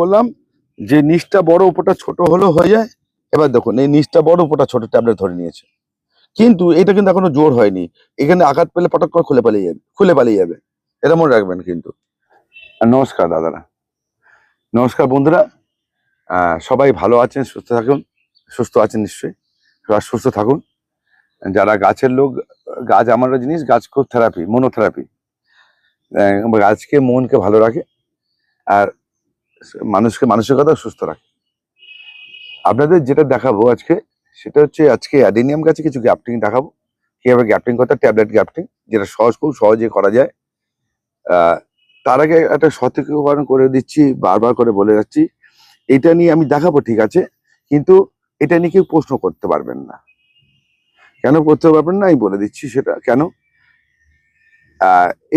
বললাম যে নিচটা বড়, উপরটা ছোট হলেও হয়ে যায়। এবার দেখুন, এই নিচটা বড়, উপরটা ছোট ট্যাবলেট ধরে নিয়েছে। কিন্তু এটা কিন্তু এখনও জোর হয়নি। এখানে আঘাত পেলে পটক করে খুলে পালিয়ে যাবে, খুলে পালিয়ে যাবে। এটা মনে রাখবেন কিন্তু। নমস্কার দাদারা। নমস্কার বন্ধুরা। সবাই ভালো আছেন, সুস্থ থাকুন, সুস্থ আছেন নিশ্চয়ই। সবাই সুস্থ থাকুন। যারা গাছের লোক, গাছ আমার জিনিস, গাছ খুব থেরাপি মনোথেরাপি গাছকে মনকে ভালো রাখে। আর মানুষকে মানসিকতা সুস্থ রাখে। আপনাদের যেটা দেখাবো আজকে, সেটা হচ্ছে আজকে অ্যাডিনিয়াম গাছে কিছু গ্যাপটিং দেখাবো। কীভাবে গ্যাপটিং করতে ট্যাবলেট গ্যাপটিং, যেটা সহজ, খুব সহজে করা যায়। তার আগে একটা সতর্কীকরণ করে দিচ্ছি, বারবার করে বলে যাচ্ছি। এটা নিয়ে আমি দেখাবো, ঠিক আছে? কিন্তু এটা নিয়ে কেউ প্রশ্ন করতে পারবেন না। কেন করতে পারবেন না? আমি বলে দিচ্ছি সেটা। কেন?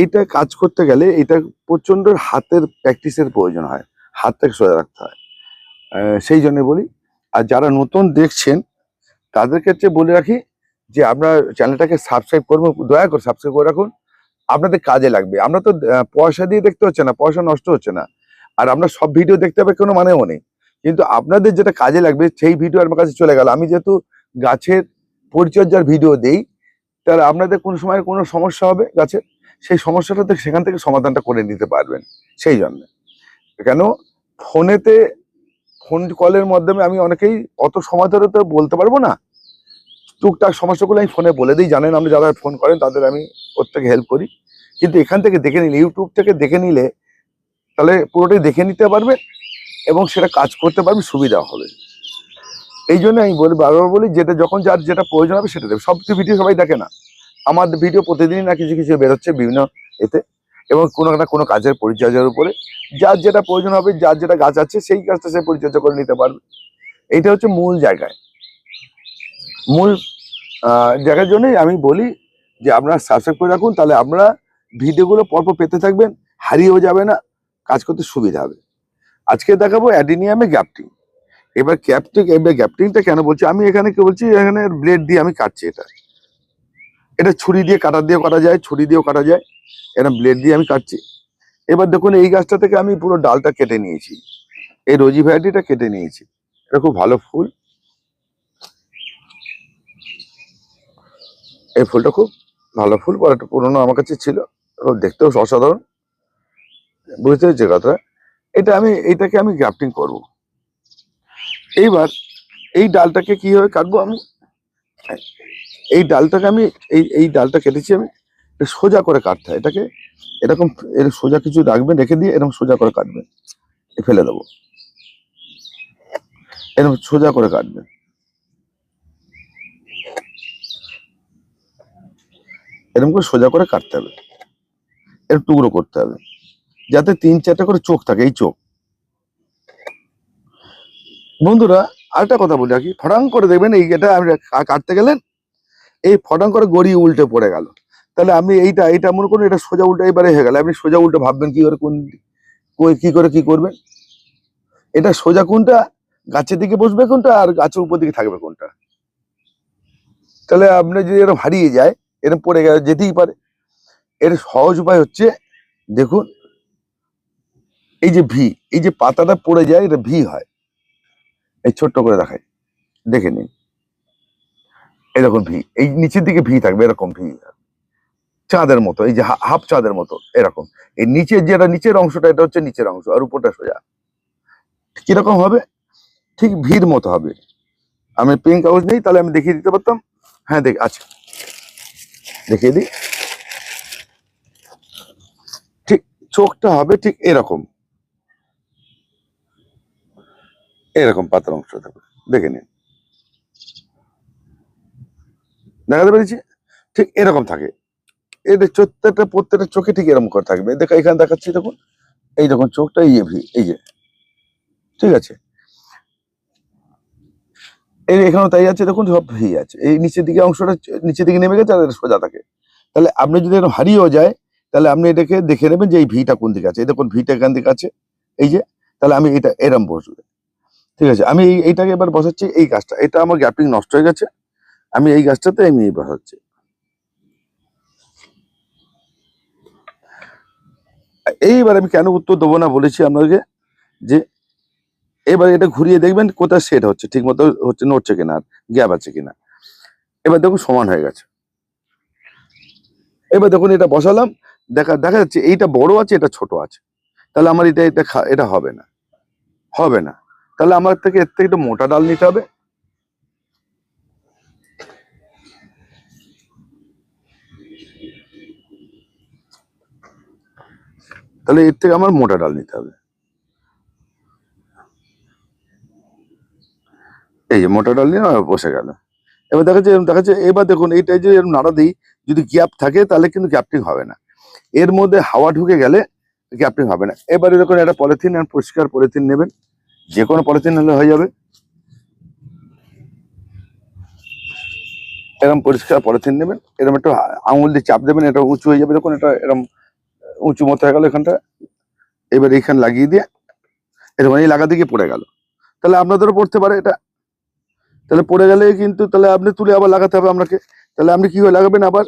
এইটা কাজ করতে গেলে এটা প্রচণ্ড হাতের প্র্যাকটিসের প্রয়োজন হয়। হাতটাকে সোজা রাখতে হয়। সেই জন্য বলি, আর যারা নতুন দেখছেন, তাদের ক্ষেত্রে বলে রাখি যে আপনার চ্যানেলটাকে সাবস্ক্রাইব করব, দয়া করে সাবস্ক্রাইব করে রাখুন। আপনাদের কাজে লাগবে। আমরা তো পয়সা দিয়ে দেখতে হচ্ছে না, পয়সা নষ্ট হচ্ছে না। আর আমরা সব ভিডিও দেখতে হবে কোনো মানেও নেই। কিন্তু আপনাদের যেটা কাজে লাগবে, সেই ভিডিও আমার কাছে চলে গেল। আমি যেহেতু গাছের পরিচর্যার ভিডিও দেই, তাহলে আপনাদের কোনো সময় কোনো সমস্যা হবে গাছের? সেই সমস্যাটা সেখান থেকে সমাধানটা করে নিতে পারবেন। সেই জন্য। কেন? ফোনেতে ফোন কলের মাধ্যমে আমি অনেকেই অত সময় ধরে তো বলতে পারব না। টুকটাক সমস্যাগুলো আমি ফোনে বলে দিই, জানেন আপনি যারা ফোন করেন তাদের আমি প্রত্যেকে হেল্প করি। কিন্তু এখান থেকে দেখে নিলে ইউটিউব থেকে দেখে নিলে, তাহলে পুরোটাই দেখে নিতে পারবে এবং সেটা কাজ করতে পারবে, সুবিধা হবে। এই জন্য আমি বলি, বারবার বলি, যেটা যখন যার যেটা প্রয়োজন হবে সেটা দেবে। সব ভিডিও সবাই দেখে না। আমার ভিডিও প্রতিদিনই না কিছু কিছু বেরোচ্ছে বিভিন্ন এতে। এবং কোনো না কোনো কাজের পরিচর্যার উপরে যার যেটা প্রয়োজন হবে, যার যেটা গাছ আছে, সেই গাছটা সে পরিচর্যা করে নিতে পারবে। এইটা হচ্ছে মূল জায়গায়। মূল জায়গার জন্যই আমি বলি যে আপনারা সাবস্ক্রাইব করে রাখুন, তাহলে আপনারা ভিডিওগুলো পরপর পেতে থাকবেন, হারিয়েও যাবে না, কাজ করতে সুবিধা হবে। আজকে দেখাবো অ্যাডিনিয়ামে গ্যাপটিং। এবার ক্যাপটিং, এবার গ্যাপটিংটা কেন বলছি? আমি এখানে কি বলছি? এখানে ব্লেড দিয়ে আমি কাটছি এটা। এটা ছুরি দিয়ে কাটা দিয়েও কাটা যায়, ছুরি দিয়েও কাটা যায়। এটা ব্লেড দিয়ে আমি কাটছি। এবার দেখুন, এই গাছটা থেকে আমি পুরো ডালটা কেটে নিয়েছি। এই রোজি ভ্যারাইটিটা কেটে নিয়েছি। এটা খুব ভালো ফুল। এই ফুলটা খুব ভালো ফুল পরে একটা পুরোনো আমার কাছে ছিল। দেখতেও অসাধারণ। বুঝতে পেরেছি কথাটা? এটা আমি এইটাকে আমি গ্রাফটিং করব। এইবার এই ডালটাকে কীভাবে কাটবো আমি? এই ডালটাকে আমি, এই এই ডালটা কেটেছি আমি। সোজা করে কাটতে হয়। এটাকে এরকম এর সোজা কিছু রাখবেন, রেখে দিয়ে এরকম সোজা করে কাটবেন। ফেলে দেবো। এরকম সোজা করে কাটবেন। এরকম করে সোজা করে কাটতে হবে। এর টুকরো করতে হবে। যাতে তিন চারটা করে চোখ থাকে, এই চোখ। বন্ধুরা, আরেকটা কথা বলি রাখি। ফটাং করে দেখবেন, এই এটা আপনি কাটতে গেলেন, এই ফটাং করে গড়িয়ে উল্টে পড়ে গেল। তাহলে আপনি এইটা এটা মনে করুন, এটা সোজা উল্টা এবারে হয়ে গেল। আপনি সোজা উল্টো ভাববেন কি করে, কোন কি করে, কি করবেন? এটা সোজা কোনটা? গাছের দিকে বসবে কোনটা? আর গাছের উপর দিকে থাকবে কোনটা? তাহলে আপনি যদি এরকম হারিয়ে যায়, এরকম পড়ে গেলে, যেতেই পারে। এর সহজ উপায় হচ্ছে, দেখুন, এই যে ভি, এই যে পাতাটা পড়ে যায়, এটা ভি হয়। এই ছোট্ট করে দেখাই, দেখে নিন। এরকম ভি, এই নিচের দিকে ভি থাকবে, এরকম ভি। চাঁদের মতো, এই যে হাফ চাঁদের মতো, এরকম। এই নিচের যেটা নিচের অংশটা, এটা হচ্ছে নিচের অংশ, আর উপরটা সোজা। কীরকম হবে? ঠিক ভিড় মতো হবে। আমি পেন কাগজ নেই, তাহলে আমি দেখিয়ে দিতে পারতাম? হ্যাঁ দেখ আচ্ছা। দেখিয়ে দিই। ঠিক চোখটা হবে ঠিক এরকম। এরকম পাতার অংশ থাকবে দেখে নিন। দেখাতে পেরেছি? ঠিক এরকম থাকে। এটা প্রত্যেকটা প্রত্যেকটা চোখে ঠিক এরকম করে থাকবে। দেখো, এখানে দেখাচ্ছি, দেখুন। এই দেখুন, চোখটা এই যে ভি এই যে। ঠিক আছে? এই এখানেও তাই আছে, দেখুন, সব ভি আছে। এই নিচের দিকে অংশটা নিচের দিকে নেমে গেছে আর সোজা থাকে। তাহলে আপনি যদি এরকম হারিয়েও যায়, তাহলে আপনি এটাকে দেখে নেবেন যে এই ভিটা কোন দিকে আছে। এই দেখুন, ভিটা এখান দিকে আছে। এই যে, তাহলে আমি এটা এরম বসবে। ঠিক আছে? আমি এই, এইটাকে এবার বসাচ্ছি, এই গাছটা। এটা আমার গ্যাপিং নষ্ট হয়ে গেছে। আমি এই গাছটাতে আমি এই বসাচ্ছি। এইবার আমি কেন উত্তর দেবো না বলেছি আপনাকে যে এবার এটা ঘুরিয়ে দেখবেন কোথায় সেট হচ্ছে ঠিক মতো হচ্ছে নড়ছে কিনা গ্যাপ আছে কিনা। এবার দেখুন সমান হয়ে গেছে। এবার দেখুন এটা বসালাম, দেখা দেখা যাচ্ছে এইটা বড় আছে, এটা ছোট আছে। তাহলে আমার এটা এটা এটা হবে না। হবে না। তাহলে আমার থেকে, এর থেকে একটু মোটা ডাল নিতে হবে। তাহলে এর থেকে আমার মোটা ডাল নিতে হবে। এই যে মোটা ডাল নিয়ে বসে গেল। এবার দেখা যাচ্ছে এরম দেখা যাচ্ছে, এবার দেখুন, এইটাই যে এরম নাড়া দিই, যদি গ্যাপ থাকে, তাহলে কিন্তু গ্যাপটিং হবে না। এর মধ্যে হাওয়া ঢুকে গেলে গ্যাপটিং হবে না। এবারে দেখুন একটা পলিথিন পরিষ্কার পলিথিন নেবেন। যে কোনো পলিথিন হলে হয়ে যাবে। এরকম পরিষ্কার পলিথিন নেবেন। এরকম একটু আঙুল দিয়ে চাপ দেবেন, এটা উঁচু হয়ে যাবে, দেখুন, এটা এরকম উঁচু মতো হয়ে গেল এখানটা। এবার এইখানে লাগিয়ে দিয়ে এরকম এই লাগাতে গিয়ে পড়ে গেল। তাহলে আপনাদেরও পড়তে পারে এটা। তাহলে পড়ে গেলে কিন্তু তাহলে আপনি তুলে আবার লাগাতে হবে আপনাকে। তাহলে আপনি কি লাগাবেন আবার?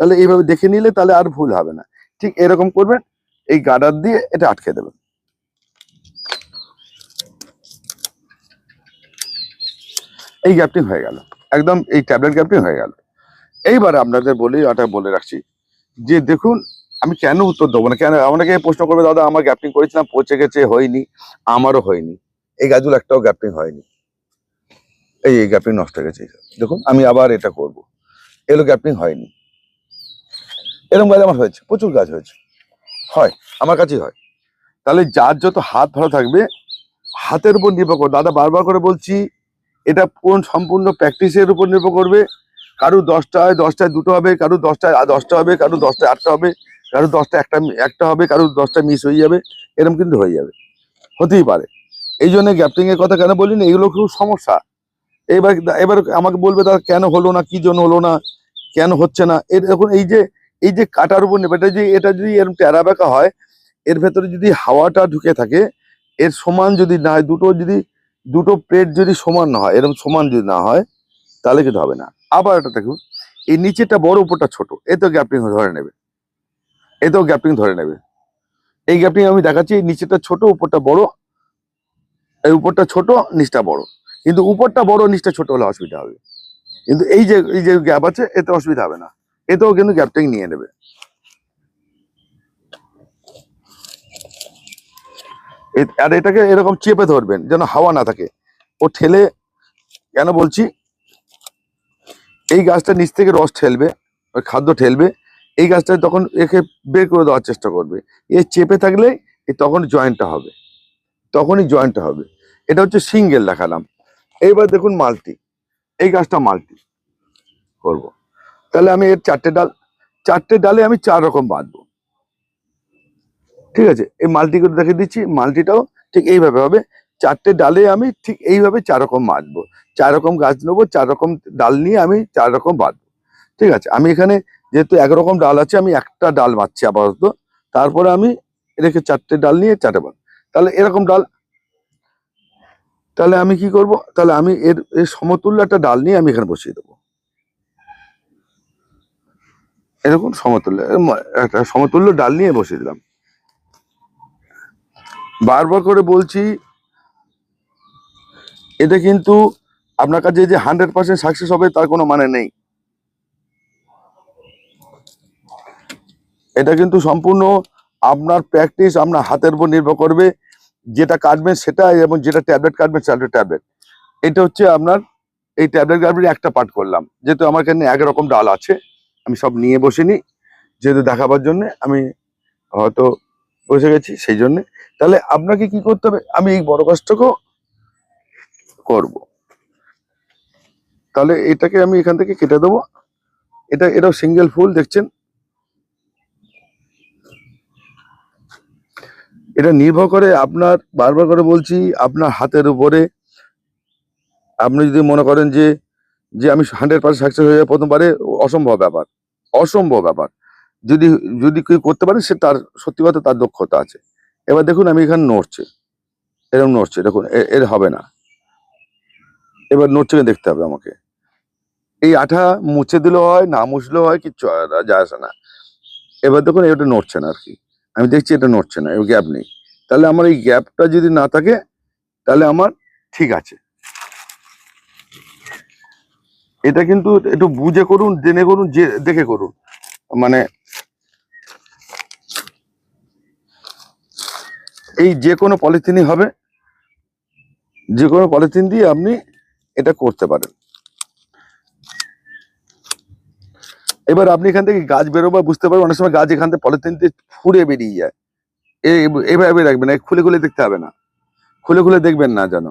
তাহলে এইভাবে দেখে নিলে তাহলে আর ভুল হবে না। ঠিক এরকম করবেন, এই গার্ডার দিয়ে এটা আটকে দেবেন। এই গ্যাপটিং হয়ে গেল। একদম এই ট্যাবলেট গ্যাপটিং হয়ে গেল। এইবার আপনাদের বলি ওটা বলে রাখছি যে দেখুন আমি কেন উত্তর দেবো? না কেন আমাকে প্রশ্ন করবে, দাদা, আমার গ্যাপটিং করেছিলাম পচে গেছে, হয়নি। আমারও হয়নি। এই গাছগুলো একটাও গ্যাপটিং হয়নি। এই এই গ্যাপটিং নষ্ট হয়ে গেছে। দেখুন, আমি আবার এটা করব। এগুলো গ্যাপটিং হয়নি। এরকম গাছ আমার হয়েছে, প্রচুর গাছ হয়েছে। হয়, আমার কাছেই হয়। তাহলে যার যত হাত ভালো থাকবে, হাতের উপর নির্ভর করবে। দাদা, বারবার করে বলছি, এটা কোন সম্পূর্ণ প্র্যাকটিসের উপর নির্ভর করবে? কারু দশটায় দশটায় দুটো হবে কারু দশটায় দশটা হবে কারু দশটায় আটটা হবে। কারু দশটা একটা একটা হবে, কারু দশটা মিস হয়ে যাবে এরকম কিন্তু হয়ে যাবে। হতেই পারে। এই জন্য গ্যাপটিং এর কথা কেন বলি না, এগুলো খুব সমস্যা। এবার এবার আমাকে বলবে তার কেন হলো না, কি জন্য হলো না, কেন হচ্ছে না। এর এখন এই যে এই যে কাটার উপর নেবে এটা যে এটা যদি এরকম টেরা বেঁকা হয়, এর ভেতরে যদি হাওয়াটা ঢুকে থাকে, এর সমান যদি না হয়, দুটো যদি, দুটো প্লেট যদি সমান না হয় এরকম সমান যদি না হয়, তাহলে কিন্তু হবে না। আবার এটা দেখুন, এই নিচেটা বড়, উপরটা ছোট এতেও গ্যাপটিং ধরে নেবে। এতেও গ্যাপটিং ধরে নেবে। এই গ্যাপটিং আমি দেখাচ্ছি নিচেটা ছোট, উপরটা বড়। এই উপরটা ছোট, নিচটা বড়। কিন্তু উপরটা বড়, নিচটা ছোট হলে অসুবিধা হবে। কিন্তু এই যে এই যে গ্যাপ আছে, এতে অসুবিধা হবে না। এতেও কিন্তু গ্যাপটিং নিয়ে নেবে। আর এটাকে এরকম চেপে ধরবেন, যেন হাওয়া না থাকে। ও ঠেলে, কেন বলছি? এই গাছটা নিচ থেকে রস ঠেলবে খাদ্য ঠেলবে এই গাছটা তখন একে বের করে দেওয়ার চেষ্টা করবে। এ চেপে থাকলে তখন জয়েন্টটা হবে। তখনই জয়েন্টটা হবে। এটা হচ্ছে সিঙ্গেল দেখালাম। এইবার দেখুন মাল্টি এই গাছটা মাল্টি করব। তাহলে আমি এর চারটে ডাল, চারটে ডালে আমি চার রকম বাঁধবো। ঠিক আছে? এই মাল্টি করে দেখে দিচ্ছি। মাল্টিটাও ঠিক এইভাবে হবে। চারটে ডালে আমি ঠিক এইভাবে চার রকম বাঁধবো। চার রকম গাছ নেব, চার রকম ডাল নিয়ে আমি চার রকম বাঁধবো। ঠিক আছে? আমি এখানে যেহেতু এক রকম ডাল আছে, আমি একটা ডাল বাঁধছি আপাতত। তারপরে আমি রেখে চারটে ডাল নিয়ে চারটে বাঁধ তাহলে এরকম ডাল, তাহলে আমি কি করব? তাহলে আমি এর এর সমতুল্য একটা ডাল নিয়ে আমি এখানে বসিয়ে দেবো। এরকম সমতুল্য একটা সমতুল্য ডাল নিয়ে বসিয়ে দিলাম। বারবার করে বলছি, এটা কিন্তু আপনার কাছে যে হান্ড্রেড পার্সেন্ট সাকসেস হবে, তার কোনো মানে নেই। এটা কিন্তু সম্পূর্ণ আপনার প্র্যাকটিস আপনার হাতের উপর নির্ভর করবে। যেটা কাটবেন সেটা এবং যেটা ট্যাবলেট কাটবেন সেটা ট্যাবলেট এটা হচ্ছে আপনার, এই ট্যাবলেট কাটবেন একটা পার্ট করলাম। যেহেতু আমার এখানে এক রকম ডাল আছে, আমি সব নিয়ে বসিনি যেহেতু দেখাবার জন্য আমি হয়তো বসে গেছি, সেই জন্যে। তাহলে আপনাকে কি করতে হবে? আমি এই বড় গাছটাকেও করব। তাহলে এটাকে আমি এখান থেকে কেটে দেবো। এটা, এটাও সিঙ্গেল ফুল, দেখছেন? এটা নির্ভর করে আপনার, বারবার করে বলছি, আপনার হাতের উপরে। আপনি যদি মনে করেন যে যে আমি হান্ড্রেড পার্সেন্ট সাকসেস হয়ে যাব প্রথমবারে, অসম্ভব ব্যাপার। অসম্ভব ব্যাপার। যদি যদি কেউ করতে পারে, সে তার, সত্যি কথা তার দক্ষতা আছে। এবার দেখুন, আমি এখানে নড়ছে। এরকম নড়ছে, দেখুন এর হবে না। এবার নড়ছে দেখতে হবে আমাকে? এই আঠা মুছে দিলেও হয়, না মুছলেও হয়, কিচ্ছু যায় আসে না। এবার দেখুন, এটা নড়ছে না আর কি। আমি দেখছি এটা নড়ছে না গ্যাপ নেই। তাহলে আমার এই গ্যাপটা যদি না থাকে, তাহলে আমার ঠিক আছে। এটা কিন্তু একটু বুঝে করুন, জেনে করুন, যে, দেখে করুন। মানে এই যে কোনো পলিথিনই হবে, যে কোনো পলিথিন দিয়ে আপনি এটা করতে পারেন। এবার আপনি এখান থেকে গাছ বেরোবার বুঝতে পারবেন, অনেক সময় গাছ এখান থেকে পলিথিন দিয়ে ফুড়ে বেরিয়ে যায়। এভাবে রাখবেন খুলে খুলে দেখতে হবে না। খুলে খুলে দেখবেন না যেন।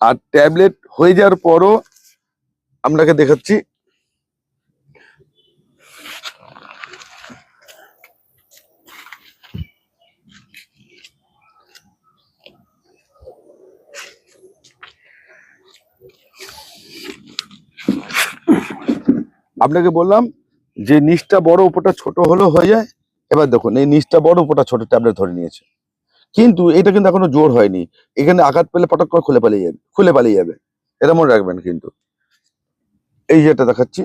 আর ট্যাবলেট হয়ে যাওয়ার পরও আপনাকে দেখাচ্ছি। আপনাকে বললাম যে নিচটা বড়, উপরটা ছোট হলেও হয়ে যায়। এবার দেখুন, এই নিচটা বড়, উপরটা ছোট ট্যাবলেট ধরে নিয়েছে। কিন্তু এটা কিন্তু এখনও জোর হয়নি। এখানে আঘাত পেলে পটক করে খুলে পালিয়ে যাবে, খুলে পালিয়ে যাবে। এটা মনে রাখবেন কিন্তু। এই যেটা দেখাচ্ছি,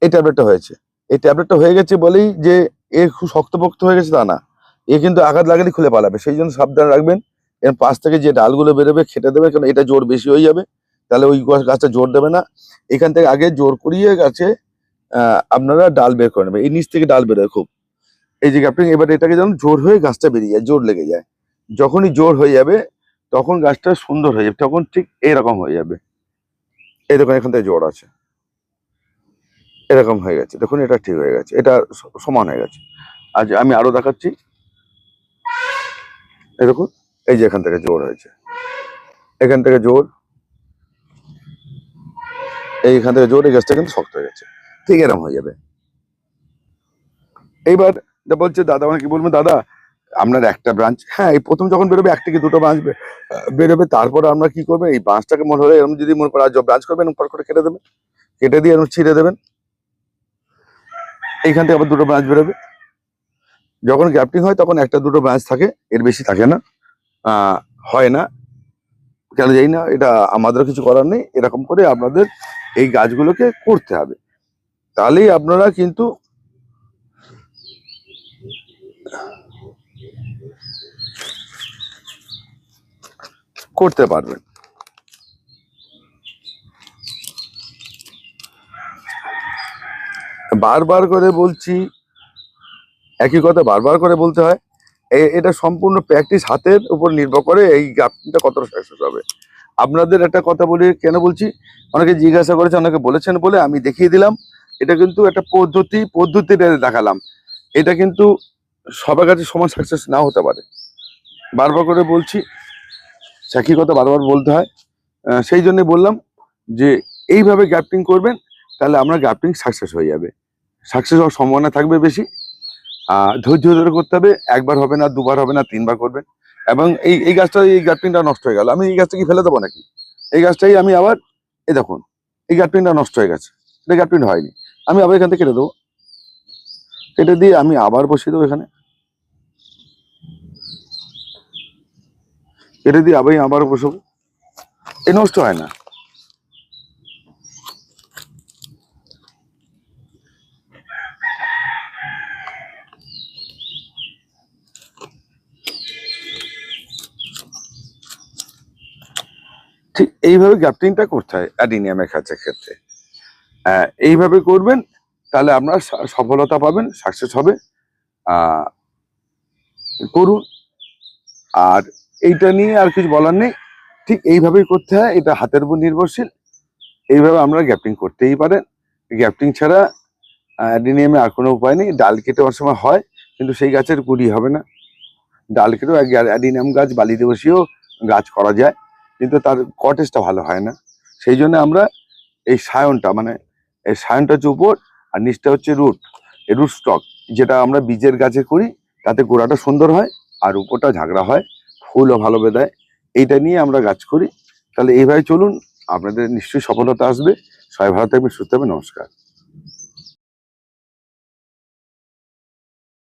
এই ট্যাবলেটটা হয়েছে। এই ট্যাবলেটটা হয়ে গেছে বলেই যে এ খুব শক্তপোক্ত হয়ে গেছে তা না। এ কিন্তু আঘাত লাগালে খুলে পালাবে। সেই জন্য সাবধান রাখবেন। এর পাশ থেকে যে ডালগুলো বেরোবে খেটে দেবে কারণ এটা জোর বেশি হয়ে যাবে। তাহলে ওই গাছ- গাছটা জোর দেবে না। এখান থেকে আগে জোর করিয়ে গাছে আপনারা ডাল বের করে নেবেন। এই নিচ থেকে ডাল বেরোয় খুব। এই যে আপনি এবার এটাকে যেন জোর হয়ে গাছটা বেরিয়ে যায়, জোর লেগে যায়। যখনই জোর হয়ে যাবে, তখন গাছটা সুন্দর হয়ে যাবে, তখন ঠিক এরকম হয়ে যাবে। এই দেখুন, এখান থেকে জোর আছে। এরকম হয়ে গেছে। দেখুন, এটা ঠিক হয়ে গেছে। এটা সমান হয়ে গেছে। আজ আমি আরও দেখাচ্ছি। এই দেখুন, এই যে এখান থেকে জোর হয়েছে। এখান থেকে জোর। এইখান থেকে জোর, এই গাছটা কিন্তু শক্ত হয়ে গেছে। ঠিক এরকম হয়ে যাবে। এইবার বলছে দাদা মানে কি বলব দাদা, আপনার একটা ব্রাঞ্চ হ্যাঁ এই প্রথম যখন বেরোবে, এক থেকে দুটো ব্রাঞ্চ বেরোবে, তারপর আমরা কি করবেন এই ব্রাঞ্চটাকে মনে হলে এরকম যদি মনে করা ব্রাঞ্চ করবেন, পর করে কেটে দেবেন। কেটে দিয়ে এরকম ছিঁড়ে দেবেন। এইখান থেকে আবার দুটো ব্রাঞ্চ বেরোবে। যখন গ্যাপটিং হয়, তখন একটা দুটো ব্রাঞ্চ থাকে, এর বেশি থাকে না। হয় না। কেন জানি না, এটা আমাদের কিছু করার নেই। এরকম করে আপনাদের এই গাছগুলোকে করতে হবে। তাহলেই আপনারা কিন্তু করতে পারবেন। বারবার করে বলছি, একই কথা বারবার করে বলতে হয় এটা সম্পূর্ণ প্র্যাকটিস হাতের উপর নির্ভর করে এই গ্যাপটা কতটা সাকসেস হবে। আপনাদের একটা কথা বলি, কেন বলছি? অনেকে জিজ্ঞাসা করেছে, অনেকে বলেছেন বলে আমি দেখিয়ে দিলাম। এটা কিন্তু একটা পদ্ধতি, পদ্ধতিটা দেখালাম, এটা কিন্তু সবার কাছে সমান সাকসেস না হতে পারে। বারবার করে বলছি, একই কথা বারবার বলতে হয়। সেই জন্য বললাম যে, এইভাবে গ্যাপটিং করবেন, তাহলে আমরা গ্যাপটিং সাকসেস হয়ে যাবে। সাকসেস হওয়ার সম্ভাবনা থাকবে বেশি। আর ধৈর্য ধরে করতে হবে, একবার হবে না, দুবার হবে না, তিনবার করবেন। এবং এই এই গাছটা, এই গ্যাপটিংটা নষ্ট হয়ে গেল। আমি এই গাছটা কি ফেলে দেবো নাকি? এই গাছটাই আমি আবার, এই দেখুন, এই গ্যাপটিংটা নষ্ট হয়ে গেছে। এটা গ্যাপটিং হয়নি। আমি আবার এখান থেকে কেটে দেবো। কেটে দিয়ে আমি আবার বসিয়ে দেবো এখানে। কেটে দিয়ে আবার আবার বসাবো। এ নষ্ট হয় না। ঠিক এইভাবে গ্যাপটিংটা করতে হয় অ্যাডিনিয়ামের কাছের ক্ষেত্রে। এইভাবে করবেন, তাহলে আপনার সফলতা পাবেন সাকসেস হবে। করুন। আর এইটা নিয়ে আর কিছু বলার নেই। ঠিক এইভাবেই করতে হয়, এটা হাতের উপর নির্ভরশীল। এইভাবে আমরা গ্যাপটিং করতেই পারেন। গ্যাপটিং ছাড়া অ্যাডিনিয়ামে আর কোনো উপায় নেই। ডাল কেটে অনেক সময় হয়, কিন্তু সেই গাছের কুড়ি হবে না। ডাল কেটেও অ্যাডিনিয়াম গাছ বালিতে বসিয়েও গাছ করা যায়, কিন্তু তার কটেজটা ভালো হয় না। সেই জন্য আমরা এই সায়নটা মানে এই সায়নটা হচ্ছে উপর আর নিচটা হচ্ছে রুট রুট স্টক যেটা আমরা বীজের গাছে করি, তাতে গোড়াটা সুন্দর হয় আর উপরটা ঝাগড়া হয়, ফুলও ভালো বেদায় এইটা নিয়ে আমরা গাছ করি। তাহলে এইভাবে চলুন, আপনাদের নিশ্চয়ই সফলতা আসবে। সবাই ভালো থাকবে সুস্থ হবে নমস্কার।